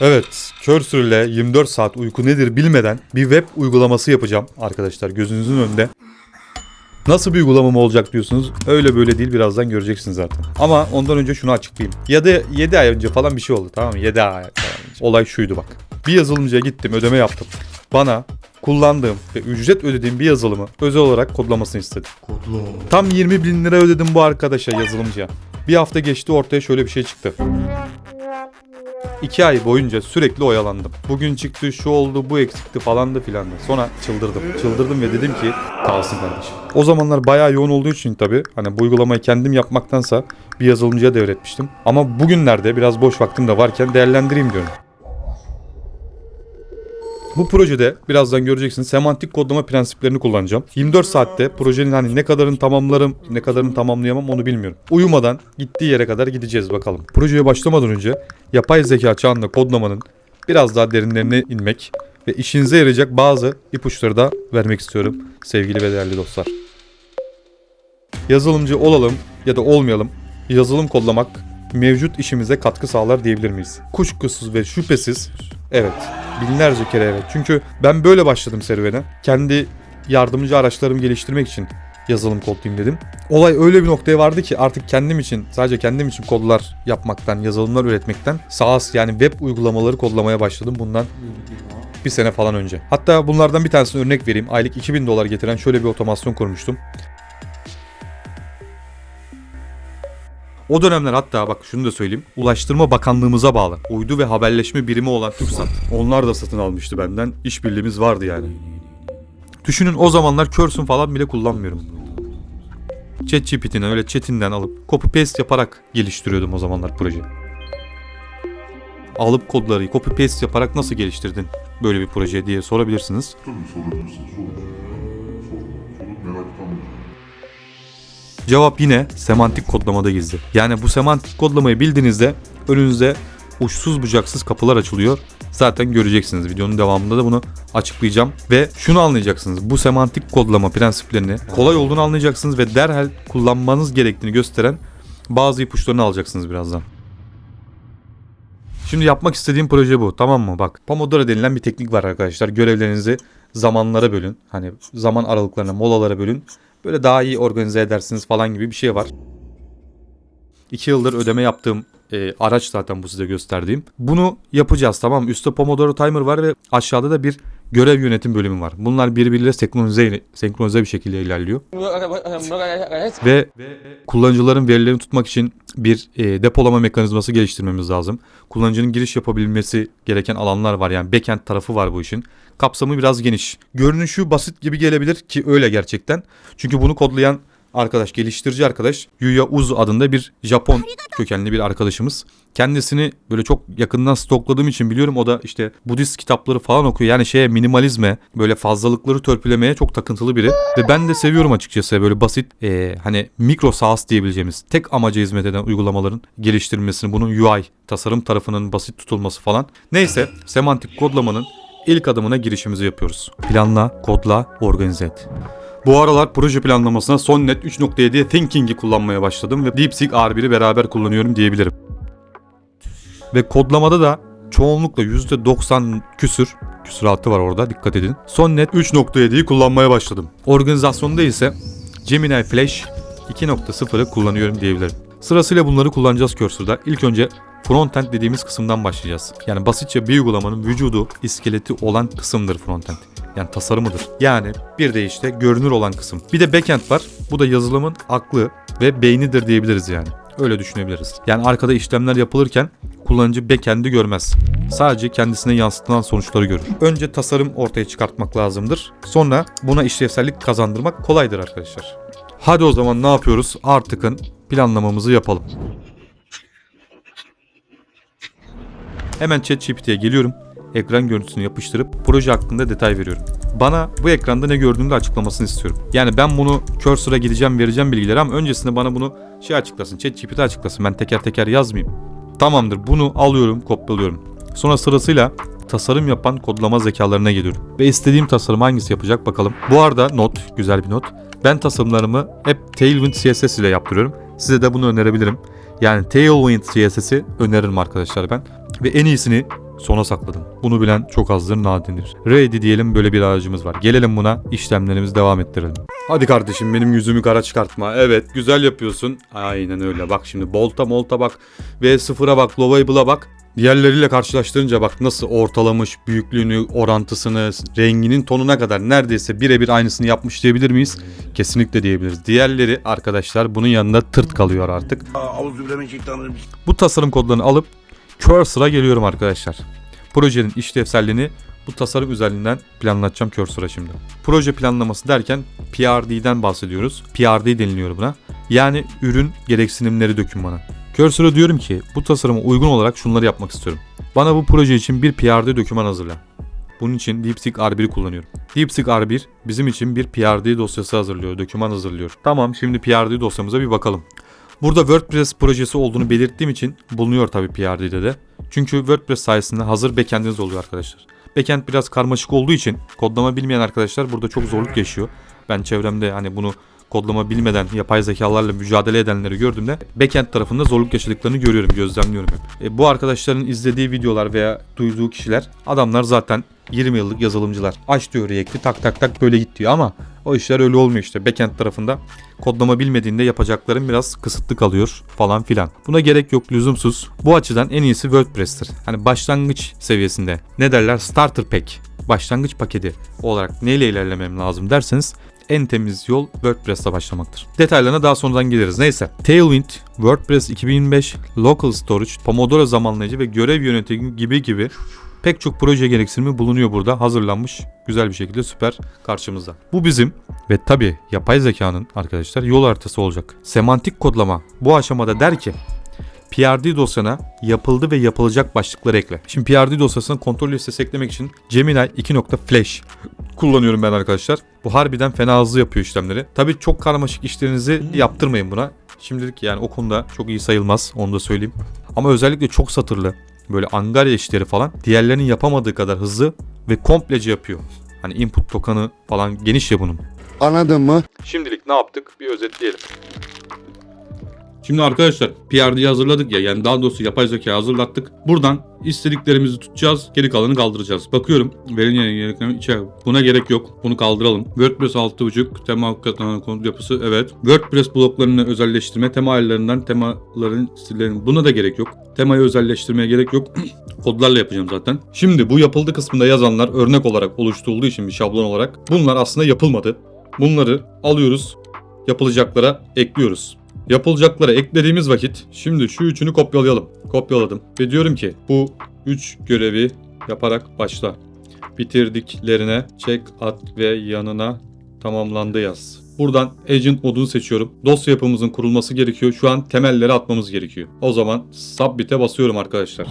Evet, Cursor ile 24 saat uyku nedir bilmeden bir web uygulaması yapacağım arkadaşlar gözünüzün önünde. Nasıl bir uygulamam olacak diyorsunuz? Öyle böyle değil birazdan göreceksiniz zaten. Ama ondan önce şunu açıklayayım. Ya da 7 ay önce falan bir şey oldu tamam mı? 7 ay falan önce. Olay şuydu bak. Bir yazılımcıya gittim ödeme yaptım. Bana kullandığım ve ücret ödediğim bir yazılımı özel olarak kodlamasını istedi. Tam 20 bin lira ödedim bu arkadaşa yazılımcıya. Bir hafta geçti ortaya şöyle bir şey çıktı. 2 ay boyunca sürekli oyalandım. Bugün çıktı, şu oldu, bu eksikti falan da filan da. Sonra çıldırdım. Çıldırdım ve dedim ki kalsın kardeşim. O zamanlar bayağı yoğun olduğu için tabii hani bu uygulamayı kendim yapmaktansa bir yazılımcıya devretmiştim. Ama bugünlerde biraz boş vaktim de varken değerlendireyim diyorum. Bu projede birazdan göreceksiniz semantik kodlama prensiplerini kullanacağım. 24 saatte projenin hani ne kadarını tamamlarım, ne kadarını tamamlayamam onu bilmiyorum. Uyumadan gittiği yere kadar gideceğiz bakalım. Projeye başlamadan önce yapay zeka çağında kodlamanın biraz daha derinlerine inmek ve işinize yarayacak bazı ipuçları da vermek istiyorum sevgili ve değerli dostlar. Yazılımcı olalım ya da olmayalım, yazılım kodlamak mevcut işimize katkı sağlar diyebilir miyiz? Kuşkusuz ve şüphesiz evet. Binlerce kere evet. Çünkü ben böyle başladım serüvene. Kendi yardımcı araçlarımı geliştirmek için yazılım kodlayayım dedim. Olay öyle bir noktaya vardı ki artık kendim için sadece kendim için kodlar yapmaktan, yazılımlar üretmekten SaaS yani web uygulamaları kodlamaya başladım bundan bir sene falan önce. Hatta bunlardan bir tanesini örnek vereyim. Aylık 2000 dolar getiren şöyle bir otomasyon kurmuştum. O dönemler hatta bak şunu da söyleyeyim. Ulaştırma Bakanlığımıza bağlı. Uydu ve haberleşme birimi olan TürkSat. Onlar da satın almıştı benden. İşbirliğimiz vardı yani. Düşünün o zamanlar Cursor falan bile kullanmıyorum. ChatGPT'den öyle chatinden alıp copy paste yaparak geliştiriyordum o zamanlar projeyi. Alıp kodları copy paste yaparak nasıl geliştirdin böyle bir proje diye sorabilirsiniz. Tabii sorabilirsin. Cevap yine semantik kodlamada gizli. Yani bu semantik kodlamayı bildiğinizde önünüzde uçsuz bucaksız kapılar açılıyor. Zaten göreceksiniz. Videonun devamında da bunu açıklayacağım. Ve şunu anlayacaksınız. Bu semantik kodlama prensiplerini kolay olduğunu anlayacaksınız ve derhal kullanmanız gerektiğini gösteren bazı ipuçlarını alacaksınız birazdan. Şimdi yapmak istediğim proje bu. Tamam mı? Bak Pomodoro denilen bir teknik var arkadaşlar. Görevlerinizi zamanlara bölün. Hani zaman aralıklarına, molalara bölün. Böyle daha iyi organize edersiniz falan gibi bir şey var. 2 yıldır ödeme yaptığım e, araç zaten bu size gösterdiğim. Bunu yapacağız tamam? Üstte Pomodoro Timer var ve aşağıda da bir görev yönetim bölümü var. Bunlar birbiriyle senkronize, senkronize bir şekilde ilerliyor. Ve kullanıcıların verilerini tutmak için bir e, depolama mekanizması geliştirmemiz lazım. Kullanıcının giriş yapabilmesi gereken alanlar var. Yani backend tarafı var bu işin. Kapsamı biraz geniş. Görünüşü basit gibi gelebilir ki öyle gerçekten. Çünkü bunu kodlayan arkadaş, geliştirici arkadaş Yuya Uzu adında bir Japon kökenli bir arkadaşımız. Kendisini böyle çok yakından stokladığım için biliyorum o da işte Budist kitapları falan okuyor. Yani şeye minimalizme, böyle fazlalıkları törpülemeye çok takıntılı biri. Ve ben de seviyorum açıkçası böyle basit e, hani mikro SaaS diyebileceğimiz tek amaca hizmet eden uygulamaların geliştirilmesini, bunun UI, tasarım tarafının basit tutulması falan. Neyse semantik kodlamanın ilk adımına girişimizi yapıyoruz. Planla, kodla, organize et. Bu aralar proje planlamasına SonNet 3.7'ye Thinking'i kullanmaya başladım ve DeepSeek R1'i beraber kullanıyorum diyebilirim. Ve kodlamada da çoğunlukla %90 küsür, küsuratı var orada dikkat edin. SonNet 3.7'yi kullanmaya başladım. Organizasyonda ise Gemini Flash 2.0'ı kullanıyorum diyebilirim. Sırasıyla bunları kullanacağız Cursor'da. İlk önce frontend dediğimiz kısımdan başlayacağız. Yani basitçe bir uygulamanın vücudu, iskeleti olan kısımdır frontend. Yani tasarımıdır. Yani bir de işte görünür olan kısım. Bir de backend var. Bu da yazılımın aklı ve beynidir diyebiliriz yani. Öyle düşünebiliriz. Yani arkada işlemler yapılırken kullanıcı backend'i görmez. Sadece kendisine yansıtılan sonuçları görür. Önce tasarım ortaya çıkartmak lazımdır. Sonra buna işlevsellik kazandırmak kolaydır arkadaşlar. Hadi o zaman ne yapıyoruz? Artık'ın planlamamızı yapalım. Hemen ChatGPT'ye geliyorum. Ekran görüntüsünü yapıştırıp proje hakkında detay veriyorum. Bana bu ekranda ne gördüğünü de açıklamasını istiyorum. Yani ben bunu cursor'a gideceğim vereceğim bilgileri ama öncesinde bana bunu şey açıklasın. ChatGPT açıklasın. Ben teker teker yazmayayım. Tamamdır. Bunu alıyorum, kopyalıyorum. Sonra sırasıyla tasarım yapan kodlama zekalarına geliyorum. Ve istediğim tasarım hangisi yapacak bakalım. Bu arada not, güzel bir not. Ben tasarımlarımı hep Tailwind CSS ile yaptırıyorum. Size de bunu önerebilirim. Yani Tailwind CSS'i öneririm arkadaşlar ben. Ve en iyisini sona sakladım. Bunu bilen çok azdır nadirdir. Ready diyelim böyle bir aracımız var. Gelelim buna işlemlerimizi devam ettirelim. Hadi kardeşim benim yüzümü kara çıkartma. Evet güzel yapıyorsun. Aynen öyle bak şimdi Bolt'a Molt'a bak. V0'a bak Lovable'a bak. Diğerleriyle karşılaştırınca bak nasıl ortalamış büyüklüğünü, orantısını, renginin tonuna kadar neredeyse birebir aynısını yapmış diyebilir miyiz? Kesinlikle diyebiliriz. Diğerleri arkadaşlar bunun yanında tırt kalıyor artık. Bu tasarım kodlarını alıp Cursor'a geliyorum arkadaşlar. Projenin işlevselliğini bu tasarım üzerinden planlatacağım Cursor'a şimdi. Proje planlaması derken PRD'den bahsediyoruz. PRD deniliyor buna. Yani ürün gereksinimleri dokümanı. Cursor'a diyorum ki bu tasarıma uygun olarak şunları yapmak istiyorum. Bana bu proje için bir PRD doküman hazırla. Bunun için DeepSeek R1'i kullanıyorum. DeepSeek R1 bizim için bir PRD dosyası hazırlıyor, doküman hazırlıyor. Tamam şimdi PRD dosyamıza bir bakalım. Burada WordPress projesi olduğunu belirttiğim için bulunuyor tabii PRD'de de. Çünkü WordPress sayesinde hazır backend'iniz oluyor arkadaşlar. Backend biraz karmaşık olduğu için kodlama bilmeyen arkadaşlar burada çok zorluk yaşıyor. Ben çevremde hani bunu kodlama bilmeden yapay zekalarla mücadele edenleri gördüğümde backend tarafında zorluk yaşadıklarını görüyorum, gözlemliyorum hep. E, bu arkadaşların izlediği videolar veya duyduğu kişiler adamlar zaten 20 yıllık yazılımcılar. Aç diyor React'i tak tak tak böyle git diyor ama o işler öyle olmuyor işte. Backend tarafında kodlama bilmediğinde yapacakların biraz kısıtlı kalıyor falan filan. Buna gerek yok lüzumsuz. Bu açıdan en iyisi WordPress'tir. Hani başlangıç seviyesinde ne derler starter pack başlangıç paketi olarak neyle ilerlemem lazım derseniz en temiz yol WordPress'le başlamaktır. Detaylarına daha sonradan geliriz. Neyse. Tailwind, WordPress 2025, Local Storage, Pomodoro zamanlayıcı ve görev yönetimi gibi gibi pek çok proje gereksinimi bulunuyor burada. Hazırlanmış güzel bir şekilde süper karşımızda. Bu bizim ve tabi yapay zekanın arkadaşlar yol haritası olacak. Semantik kodlama bu aşamada der ki PRD dosyana yapıldı ve yapılacak başlıkları ekle. Şimdi PRD dosyasına kontrol listesi eklemek için Gemini 2.flash kullanıyorum ben arkadaşlar. Bu harbiden fena hızlı yapıyor işlemleri. Tabii çok karmaşık işlerinizi yaptırmayın buna. Şimdilik yani o konuda çok iyi sayılmaz onu da söyleyeyim. Ama özellikle çok satırlı böyle angarya işleri falan diğerlerinin yapamadığı kadar hızlı ve komplece yapıyor. Hani input token'ı falan geniş ya bunun. Anladın mı? Şimdilik ne yaptık? Bir özetleyelim. Şimdi arkadaşlar PRD'yi hazırladık ya yani daha doğrusu yapay zeka hazırlattık. Buradan istediklerimizi tutacağız geri kalanı kaldıracağız. Bakıyorum verilen gerekli içeri. Buna gerek yok. Bunu kaldıralım. WordPress 6.5 tema katlanan konu yapısı evet. WordPress bloklarını özelleştirme tema ayarlarından temaların stillerini buna da gerek yok. Temayı özelleştirmeye gerek yok. Kodlarla yapacağım zaten. Şimdi bu yapıldı kısmında yazanlar örnek olarak oluşturulduğu için bir şablon olarak bunlar aslında yapılmadı. Bunları alıyoruz yapılacaklara ekliyoruz. Yapılacaklara eklediğimiz vakit şimdi şu üçünü kopyalayalım. Kopyaladım ve diyorum ki bu üç görevi yaparak başla. Bitirdiklerine check at ve yanına tamamlandı yaz. Buradan agent modunu seçiyorum. Dosya yapımızın kurulması gerekiyor. Şu an temelleri atmamız gerekiyor. O zaman submit'e basıyorum arkadaşlar.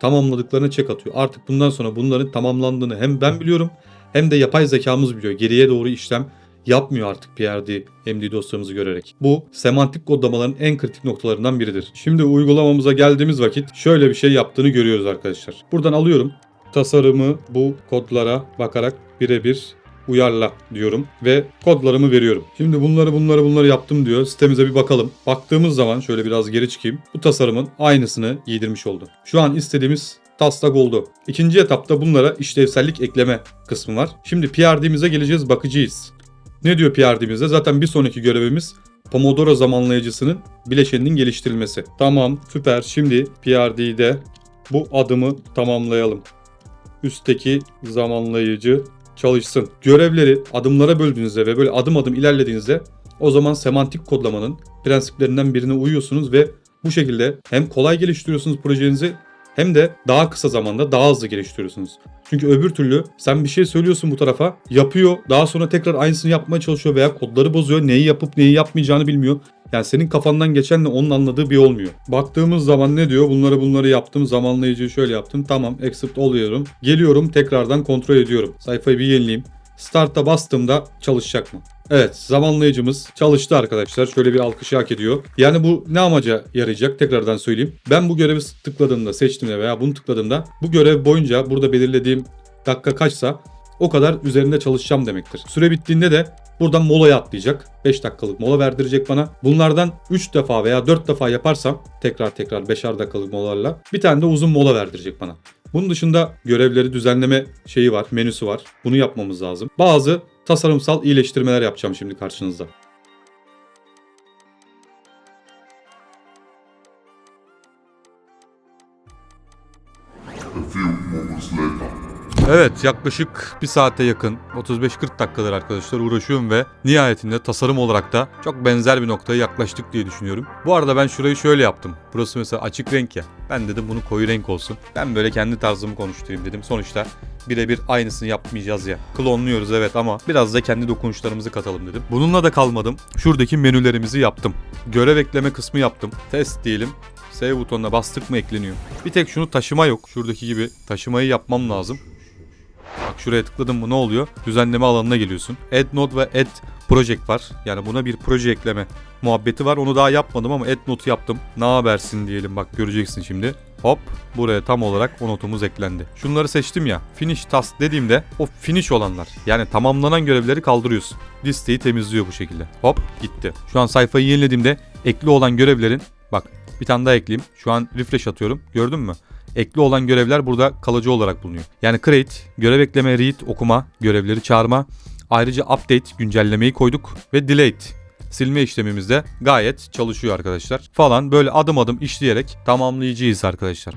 Tamamladıklarına check atıyor. Artık bundan sonra bunların tamamlandığını hem ben biliyorum hem de yapay zekamız biliyor. Geriye doğru işlem yapmıyor artık PRD MD dosyamızı görerek. Bu semantik kodlamaların en kritik noktalarından biridir. Şimdi uygulamamıza geldiğimiz vakit şöyle bir şey yaptığını görüyoruz arkadaşlar. Buradan alıyorum. Tasarımı bu kodlara bakarak birebir uyarla diyorum ve kodlarımı veriyorum. Şimdi bunları bunları bunları yaptım diyor. Sitemize bir bakalım. Baktığımız zaman şöyle biraz geri çıkayım. Bu tasarımın aynısını giydirmiş oldu. Şu an istediğimiz taslak oldu. İkinci etapta bunlara işlevsellik ekleme kısmı var. Şimdi PRD'mize geleceğiz bakacağız. Ne diyor PRD'mizde? Zaten bir sonraki görevimiz Pomodoro zamanlayıcısının bileşeninin geliştirilmesi. Tamam süper. Şimdi PRD'de bu adımı tamamlayalım. Üstteki zamanlayıcı çalışsın. Görevleri adımlara böldüğünüzde ve böyle adım adım ilerlediğinizde o zaman semantik kodlamanın prensiplerinden birine uyuyorsunuz ve bu şekilde hem kolay geliştiriyorsunuz projenizi hem de daha kısa zamanda daha hızlı geliştiriyorsunuz. Çünkü öbür türlü sen bir şey söylüyorsun bu tarafa, yapıyor, daha sonra tekrar aynısını yapmaya çalışıyor veya kodları bozuyor, neyi yapıp neyi yapmayacağını bilmiyor. Yani senin kafandan geçenle onun anladığı bir olmuyor. Baktığımız zaman ne diyor? Bunları bunları yaptım, zamanlayıcıyı şöyle yaptım. Tamam, accept oluyorum. Geliyorum, tekrardan kontrol ediyorum. Sayfayı bir yenileyim. Start'a bastığımda çalışacak mı? Evet zamanlayıcımız çalıştı arkadaşlar. Şöyle bir alkışı hak ediyor. Yani bu ne amaca yarayacak tekrardan söyleyeyim. Ben bu görevi tıkladığımda seçtiğimde veya bunu tıkladığımda bu görev boyunca burada belirlediğim dakika kaçsa o kadar üzerinde çalışacağım demektir. Süre bittiğinde de Buradan molaya atlayacak. 5 dakikalık mola verdirecek bana. Bunlardan 3 defa veya 4 defa yaparsam tekrar tekrar 5'er dakikalık molalarla bir tane de uzun mola verdirecek bana. Bunun dışında görevleri düzenleme şeyi var, menüsü var. Bunu yapmamız lazım. Bazı tasarımsal iyileştirmeler yapacağım şimdi karşınızda. Evet yaklaşık bir saate yakın 35-40 dakikadır arkadaşlar uğraşıyorum ve nihayetinde tasarım olarak da çok benzer bir noktaya yaklaştık diye düşünüyorum. Bu arada ben şurayı şöyle yaptım. Burası mesela açık renk ya. Ben dedim bunu koyu renk olsun. Ben böyle kendi tarzımı konuşturayım dedim. Sonuçta birebir aynısını yapmayacağız ya. Klonluyoruz evet ama biraz da kendi dokunuşlarımızı katalım dedim. Bununla da kalmadım. Şuradaki menülerimizi yaptım. Görev ekleme kısmı yaptım. Test diyelim. Save butonuna bastık mı ekleniyor. Bir tek şunu taşıma yok. Şuradaki gibi taşımayı yapmam lazım. Bak şuraya tıkladım mı ne oluyor? Düzenleme alanına geliyorsun. Add node ve add project var. Yani buna bir proje ekleme muhabbeti var. Onu daha yapmadım ama add note yaptım. Ne habersin diyelim bak göreceksin şimdi. Hop buraya tam olarak o notumuz eklendi. Şunları seçtim ya. Finish task dediğimde o finish olanlar yani tamamlanan görevleri kaldırıyorsun. Listeyi temizliyor bu şekilde. Hop gitti. Şu an sayfayı yenilediğimde ekli olan görevlerin bak bir tane daha ekleyeyim. Şu an refresh atıyorum. Gördün mü? Ekli olan görevler burada kalıcı olarak bulunuyor. Yani create, görev ekleme, read, okuma, görevleri çağırma. Ayrıca update, güncellemeyi koyduk ve delete silme işlemimiz de gayet çalışıyor arkadaşlar. Falan böyle adım adım işleyerek tamamlayacağız arkadaşlar.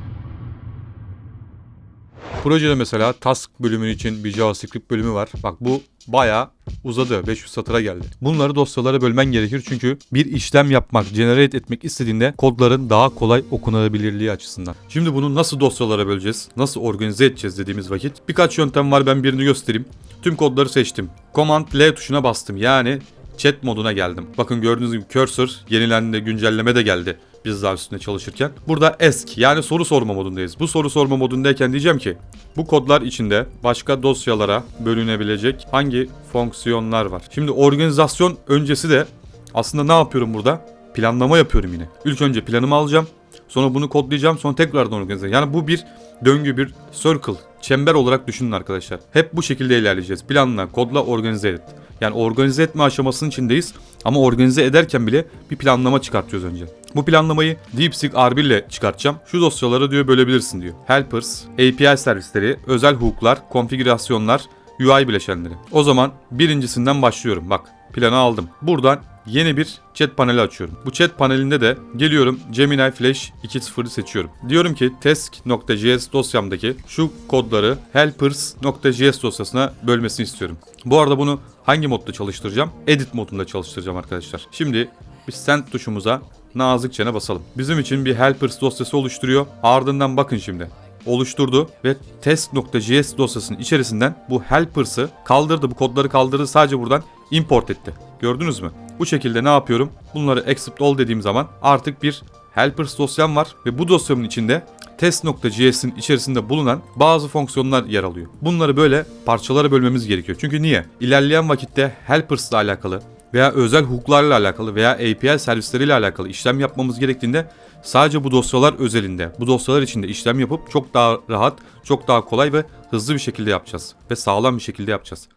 Projede mesela task bölümü için bir JavaScript bölümü var. Bak bu bayağı uzadı. 500 satıra geldi. Bunları dosyalara bölmen gerekir çünkü bir işlem yapmak, generate etmek istediğinde kodların daha kolay okunabilirliği açısından. Şimdi bunu nasıl dosyalara böleceğiz? Nasıl organize edeceğiz dediğimiz vakit birkaç yöntem var ben birini göstereyim. Tüm kodları seçtim. Command L tuşuna bastım. Yani chat moduna geldim. Bakın gördüğünüz gibi cursor yenilendi, güncelleme de geldi biz daha üstünde çalışırken. Burada ask yani soru sorma modundayız. Bu soru sorma modundayken diyeceğim ki bu kodlar içinde başka dosyalara bölünebilecek hangi fonksiyonlar var? Şimdi organizasyon öncesi de aslında ne yapıyorum burada? Planlama yapıyorum yine. İlk önce planımı alacağım. Sonra bunu kodlayacağım. Sonra tekrardan organize. Yani bu bir döngü, bir circle, çember olarak düşünün arkadaşlar. Hep bu şekilde ilerleyeceğiz. Planla, kodla, organize et. Yani organize etme aşamasının içindeyiz. Ama organize ederken bile bir planlama çıkartıyoruz önce. Bu planlamayı DeepSeek R1 ile çıkartacağım. Şu dosyaları diyor bölebilirsin diyor. Helpers, API servisleri, özel hooklar, konfigürasyonlar, UI bileşenleri. O zaman birincisinden başlıyorum. Bak planı aldım. Buradan yeni bir chat paneli açıyorum. Bu chat panelinde de geliyorum Gemini Flash 2.0'ı seçiyorum. Diyorum ki task.js dosyamdaki şu kodları helpers.js dosyasına bölmesini istiyorum. Bu arada bunu hangi modda çalıştıracağım? Edit modunda çalıştıracağım arkadaşlar. Şimdi bir send tuşumuza nazikçe basalım. Bizim için bir helpers dosyası oluşturuyor. Ardından bakın şimdi oluşturdu ve test.js dosyasının içerisinden bu helpers'ı kaldırdı. Bu kodları kaldırdı sadece buradan import etti. Gördünüz mü? Bu şekilde ne yapıyorum? Bunları accept all dediğim zaman artık bir helpers dosyam var ve bu dosyamın içinde test.js'in içerisinde bulunan bazı fonksiyonlar yer alıyor. Bunları böyle parçalara bölmemiz gerekiyor. Çünkü niye? İlerleyen vakitte helpers ile alakalı veya özel hooklarla alakalı veya API servisleriyle alakalı işlem yapmamız gerektiğinde sadece bu dosyalar özelinde, bu dosyalar içinde işlem yapıp çok daha rahat, çok daha kolay ve hızlı bir şekilde yapacağız ve sağlam bir şekilde yapacağız.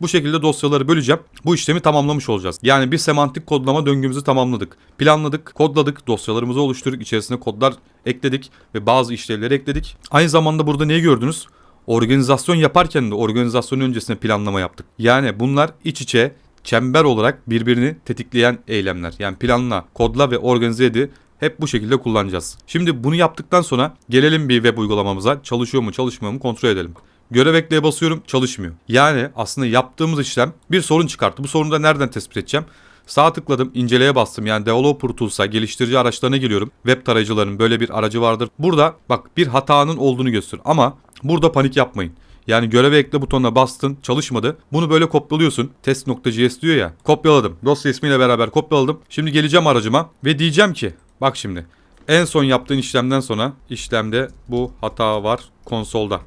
Bu şekilde dosyaları böleceğim. Bu işlemi tamamlamış olacağız. Yani bir semantik kodlama döngümüzü tamamladık. Planladık, kodladık, dosyalarımızı oluşturduk, içerisine kodlar ekledik ve bazı işlevleri ekledik. Aynı zamanda burada neyi gördünüz? Organizasyon yaparken de organizasyonun öncesine planlama yaptık. Yani bunlar iç içe çember olarak birbirini tetikleyen eylemler. Yani planla, kodla ve organize edi hep bu şekilde kullanacağız. Şimdi bunu yaptıktan sonra gelelim bir web uygulamamıza. Çalışıyor mu çalışmıyor mu kontrol edelim. Görev ekleye basıyorum çalışmıyor. Yani aslında yaptığımız işlem bir sorun çıkarttı. Bu sorunu da nereden tespit edeceğim? Sağ tıkladım, inceleye bastım. Yani Developer Tools'a, geliştirici araçlarına geliyorum. Web tarayıcıların böyle bir aracı vardır. Burada bak bir hatanın olduğunu gösteriyor. Ama burada panik yapmayın. Yani göreve ekle butonuna bastın çalışmadı. Bunu böyle kopyalıyorsun. Test.js diyor ya. Kopyaladım. Dosya ismiyle beraber kopyaladım. Şimdi geleceğim aracıma ve diyeceğim ki bak şimdi en son yaptığın işlemden sonra işlemde bu hata var konsolda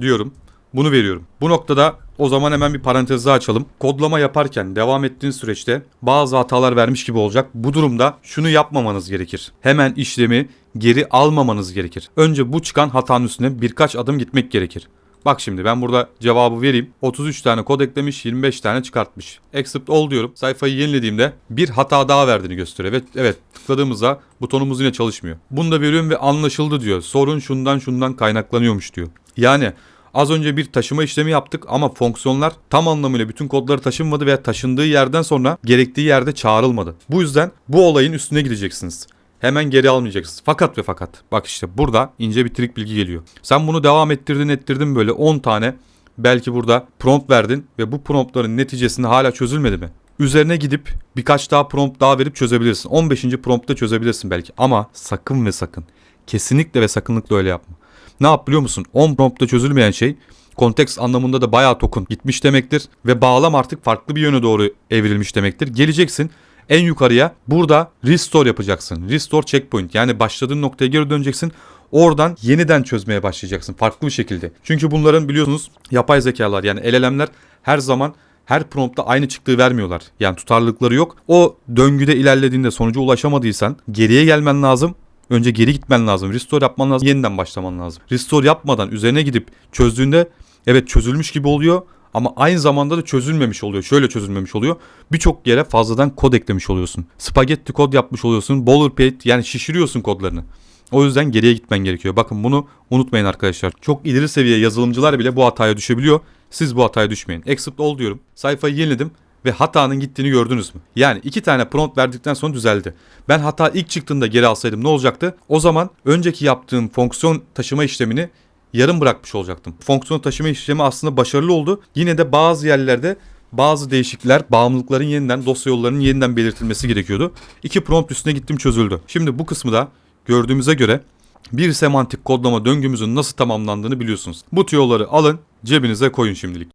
diyorum. Bunu veriyorum. Bu noktada o zaman hemen bir parantez daha açalım. Kodlama yaparken devam ettiğin süreçte bazı hatalar vermiş gibi olacak. Bu durumda şunu yapmamanız gerekir. Hemen işlemi geri almamanız gerekir. Önce bu çıkan hatanın üstüne birkaç adım gitmek gerekir. Bak şimdi ben burada cevabı vereyim. 33 tane kod eklemiş, 25 tane çıkartmış. Accept all diyorum. Sayfayı yenilediğimde bir hata daha verdiğini gösteriyor. Evet, evet tıkladığımızda butonumuz yine çalışmıyor. Bunu da veriyorum ve anlaşıldı diyor. Sorun şundan şundan kaynaklanıyormuş diyor. Yani Az önce bir taşıma işlemi yaptık ama fonksiyonlar tam anlamıyla bütün kodları taşınmadı veya taşındığı yerden sonra gerektiği yerde çağrılmadı. Bu yüzden bu olayın üstüne gideceksiniz. Hemen geri almayacaksınız. Fakat ve fakat. Bak işte burada ince bir trik bilgi geliyor. Sen bunu devam ettirdin ettirdin böyle 10 tane belki burada prompt verdin ve bu promptların neticesinde hala çözülmedi mi? Üzerine gidip birkaç daha prompt daha verip çözebilirsin. 15. promptta çözebilirsin belki ama sakın ve sakın kesinlikle ve sakınlıkla öyle yapma. Ne yap biliyor musun? 10 promptta çözülmeyen şey konteks anlamında da bayağı token gitmiş demektir ve bağlam artık farklı bir yöne doğru evrilmiş demektir. Geleceksin en yukarıya burada restore yapacaksın. Restore checkpoint yani başladığın noktaya geri döneceksin. Oradan yeniden çözmeye başlayacaksın farklı bir şekilde. Çünkü bunların biliyorsunuz yapay zekalar yani LLM'ler her zaman her promptta aynı çıktığı vermiyorlar. Yani tutarlılıkları yok. O döngüde ilerlediğinde sonuca ulaşamadıysan geriye gelmen lazım. Önce geri gitmen lazım. Restore yapman lazım. Yeniden başlaman lazım. Restore yapmadan üzerine gidip çözdüğünde evet çözülmüş gibi oluyor. Ama aynı zamanda da çözülmemiş oluyor. Şöyle çözülmemiş oluyor. Birçok yere fazladan kod eklemiş oluyorsun. Spagetti kod yapmış oluyorsun. Boilerplate yani şişiriyorsun kodlarını. O yüzden geriye gitmen gerekiyor. Bakın bunu unutmayın arkadaşlar. Çok ileri seviye yazılımcılar bile bu hataya düşebiliyor. Siz bu hataya düşmeyin. Accept all diyorum. Sayfayı yeniledim ve hatanın gittiğini gördünüz mü? Yani iki tane prompt verdikten sonra düzeldi. Ben hata ilk çıktığında geri alsaydım ne olacaktı? O zaman önceki yaptığım fonksiyon taşıma işlemini yarım bırakmış olacaktım. Fonksiyon taşıma işlemi aslında başarılı oldu. Yine de bazı yerlerde bazı değişiklikler, bağımlılıkların yeniden, dosya yollarının yeniden belirtilmesi gerekiyordu. İki prompt üstüne gittim çözüldü. Şimdi bu kısmı da gördüğümüze göre bir semantik kodlama döngümüzün nasıl tamamlandığını biliyorsunuz. Bu tüyoları alın, cebinize koyun şimdilik.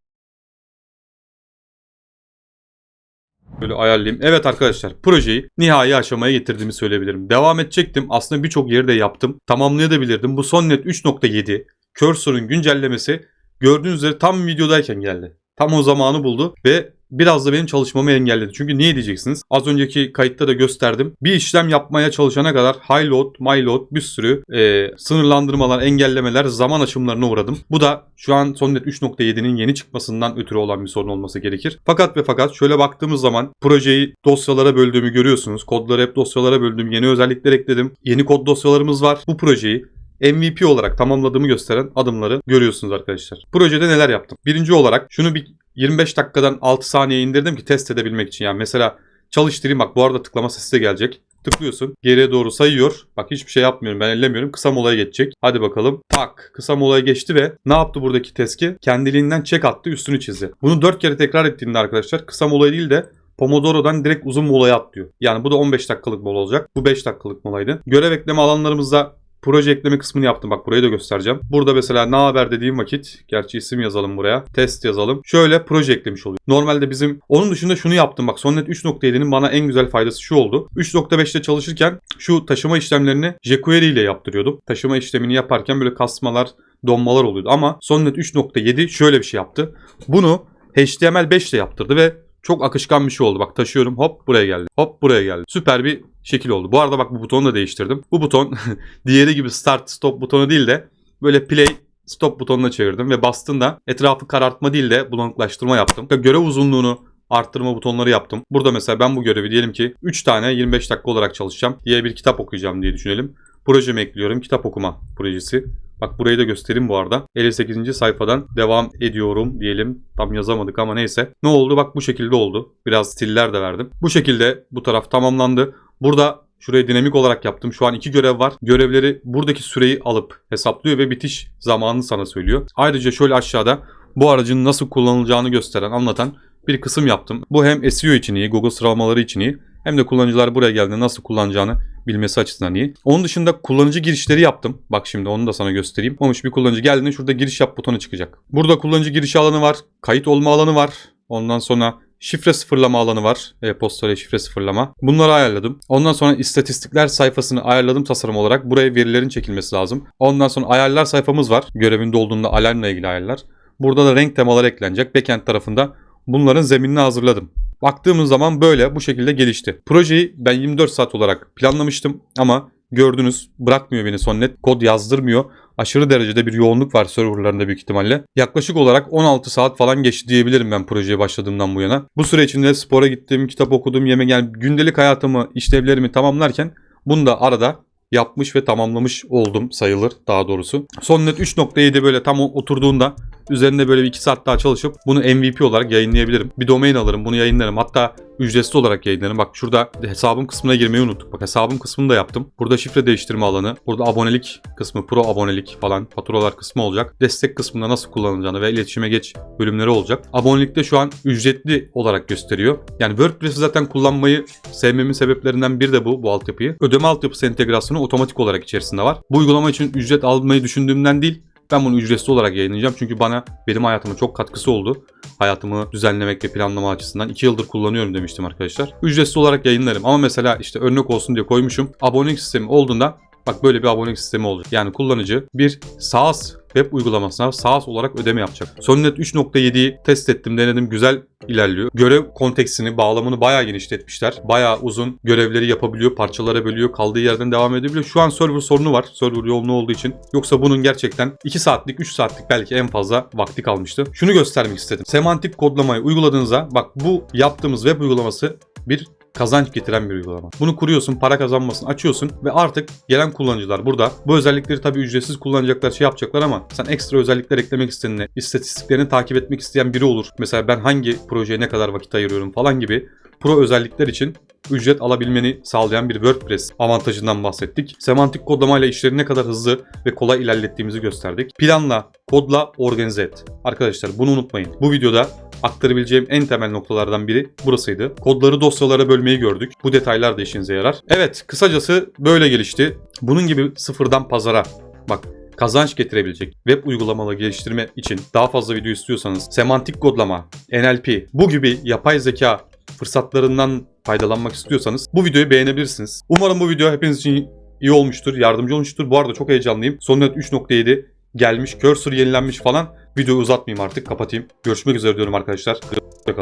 Böyle ayarlayayım. Evet arkadaşlar projeyi nihai aşamaya getirdiğimi söyleyebilirim. Devam edecektim. Aslında birçok yeri de yaptım. Tamamlayabilirdim. Bu sonnet 3.7 Cursor'un güncellemesi gördüğünüz üzere tam videodayken geldi. Tam o zamanı buldu ve biraz da benim çalışmamı engelledi. Çünkü niye diyeceksiniz? Az önceki kayıtta da gösterdim. Bir işlem yapmaya çalışana kadar high load, my load bir sürü e, sınırlandırmalar, engellemeler, zaman aşımlarına uğradım. Bu da şu an Sonnet 3.7'nin yeni çıkmasından ötürü olan bir sorun olması gerekir. Fakat ve fakat şöyle baktığımız zaman projeyi dosyalara böldüğümü görüyorsunuz. Kodları hep dosyalara böldüm. Yeni özellikler ekledim. Yeni kod dosyalarımız var. Bu projeyi MVP olarak tamamladığımı gösteren adımları görüyorsunuz arkadaşlar. Projede neler yaptım? Birinci olarak şunu bir 25 dakikadan 6 saniye indirdim ki test edebilmek için. Yani mesela çalıştırayım bak bu arada tıklama sesi de gelecek. Tıklıyorsun. Geriye doğru sayıyor. Bak hiçbir şey yapmıyorum. Ben ellemiyorum. Kısa molaya geçecek. Hadi bakalım. Tak. Kısa molaya geçti ve ne yaptı buradaki teski? Kendiliğinden çek attı. Üstünü çizdi. Bunu 4 kere tekrar ettiğinde arkadaşlar kısa mola değil de Pomodoro'dan direkt uzun molaya atlıyor. Yani bu da 15 dakikalık mola olacak. Bu 5 dakikalık molaydı. Görev ekleme alanlarımızda proje ekleme kısmını yaptım. Bak burayı da göstereceğim. Burada mesela ne haber dediğim vakit gerçi isim yazalım buraya. Test yazalım. Şöyle proje eklemiş oluyor. Normalde bizim onun dışında şunu yaptım. Bak Sonnet 3.7'nin bana en güzel faydası şu oldu. 3.5'te çalışırken şu taşıma işlemlerini jQuery ile yaptırıyordum. Taşıma işlemini yaparken böyle kasmalar, donmalar oluyordu. Ama Sonnet 3.7 şöyle bir şey yaptı. Bunu HTML5 ile yaptırdı ve çok akışkan bir şey oldu. Bak taşıyorum hop buraya geldi. Hop buraya geldi. Süper bir şekil oldu. Bu arada bak bu butonu da değiştirdim. Bu buton diğeri gibi start stop butonu değil de böyle play stop butonuna çevirdim ve bastığında etrafı karartma değil de bulanıklaştırma yaptım. Görev uzunluğunu arttırma butonları yaptım. Burada mesela ben bu görevi diyelim ki 3 tane 25 dakika olarak çalışacağım. Diye bir kitap okuyacağım diye düşünelim. Projemi ekliyorum. Kitap okuma projesi. Bak burayı da göstereyim bu arada. 58. sayfadan devam ediyorum diyelim. Tam yazamadık ama neyse. Ne oldu? Bak bu şekilde oldu. Biraz stiller de verdim. Bu şekilde bu taraf tamamlandı. Burada şurayı dinamik olarak yaptım. Şu an iki görev var. Görevleri buradaki süreyi alıp hesaplıyor ve bitiş zamanını sana söylüyor. Ayrıca şöyle aşağıda bu aracın nasıl kullanılacağını gösteren, anlatan bir kısım yaptım. Bu hem SEO için iyi, Google sıralamaları için iyi. Hem de kullanıcılar buraya geldiğinde nasıl kullanacağını bilmesi açısından iyi. Onun dışında kullanıcı girişleri yaptım. Bak şimdi onu da sana göstereyim. Olmuş bir kullanıcı geldiğinde şurada giriş yap butonu çıkacak. Burada kullanıcı giriş alanı var. Kayıt olma alanı var. Ondan sonra şifre sıfırlama alanı var. E-posta ile şifre sıfırlama. Bunları ayarladım. Ondan sonra istatistikler sayfasını ayarladım tasarım olarak. Buraya verilerin çekilmesi lazım. Ondan sonra ayarlar sayfamız var. Görevinde olduğunda alarmla ilgili ayarlar. Burada da renk temaları eklenecek. Backend tarafında bunların zeminini hazırladım. Baktığımız zaman böyle bu şekilde gelişti. Projeyi ben 24 saat olarak planlamıştım ama Gördünüz bırakmıyor beni Sonnet. Kod yazdırmıyor. Aşırı derecede bir yoğunluk var serverlarında büyük ihtimalle. Yaklaşık olarak 16 saat falan geçti diyebilirim ben projeye başladığımdan bu yana. Bu süre içinde spora gittim, kitap okudum, yemek yani gündelik hayatımı, işlevlerimi tamamlarken bunu da arada yapmış ve tamamlamış oldum sayılır daha doğrusu. Sonnet 3.7 böyle tam oturduğunda üzerinde böyle bir 2 saat daha çalışıp bunu MVP olarak yayınlayabilirim. Bir domain alırım bunu yayınlarım. Hatta ücretsiz olarak yayınlarım. Bak şurada hesabım kısmına girmeyi unuttuk. Bak hesabım kısmını da yaptım. Burada şifre değiştirme alanı. Burada abonelik kısmı, pro abonelik falan faturalar kısmı olacak. Destek kısmında nasıl kullanılacağını ve iletişime geç bölümleri olacak. Abonelikte şu an ücretli olarak gösteriyor. Yani WordPress'i zaten kullanmayı sevmemin sebeplerinden biri de bu, bu altyapıyı. Ödeme altyapısı entegrasyonu otomatik olarak içerisinde var. Bu uygulama için ücret almayı düşündüğümden değil, ben bunu ücretsiz olarak yayınlayacağım. Çünkü bana benim hayatıma çok katkısı oldu. Hayatımı düzenlemek ve planlama açısından 2 yıldır kullanıyorum demiştim arkadaşlar. Ücretsiz olarak yayınlarım ama mesela işte örnek olsun diye koymuşum. Abonelik sistemi olduğunda Bak böyle bir abonelik sistemi olacak. Yani kullanıcı bir SaaS web uygulamasına SaaS olarak ödeme yapacak. Sonnet 3.7'yi test ettim, denedim. Güzel ilerliyor. Görev konteksini, bağlamını bayağı genişletmişler. Bayağı uzun görevleri yapabiliyor, parçalara bölüyor, kaldığı yerden devam edebiliyor. Şu an server sorunu var. Server yoğunluğu olduğu için. Yoksa bunun gerçekten 2 saatlik, 3 saatlik belki en fazla vakti kalmıştı. Şunu göstermek istedim. Semantik kodlamayı uyguladığınızda bak bu yaptığımız web uygulaması bir kazanç getiren bir uygulama. Bunu kuruyorsun, para kazanmasını açıyorsun ve artık gelen kullanıcılar burada. Bu özellikleri tabii ücretsiz kullanacaklar, şey yapacaklar ama sen ekstra özellikler eklemek istediğinde, istatistiklerini takip etmek isteyen biri olur. Mesela ben hangi projeye ne kadar vakit ayırıyorum falan gibi pro özellikler için ücret alabilmeni sağlayan bir WordPress avantajından bahsettik. Semantik kodlamayla işleri ne kadar hızlı ve kolay ilerlettiğimizi gösterdik. Planla, kodla, organize et. Arkadaşlar bunu unutmayın. Bu videoda aktarabileceğim en temel noktalardan biri burasıydı. Kodları dosyalara bölmeyi gördük. Bu detaylar da işinize yarar. Evet, kısacası böyle gelişti. Bunun gibi sıfırdan pazara bak kazanç getirebilecek web uygulamaları geliştirme için daha fazla video istiyorsanız semantik kodlama, NLP, bu gibi yapay zeka fırsatlarından faydalanmak istiyorsanız bu videoyu beğenebilirsiniz. Umarım bu video hepiniz için iyi olmuştur, yardımcı olmuştur. Bu arada çok heyecanlıyım. Sonnet 3.7 gelmiş, cursor yenilenmiş falan. Videoyu uzatmayayım artık, kapatayım. Görüşmek üzere diyorum arkadaşlar. Hoşçakalın.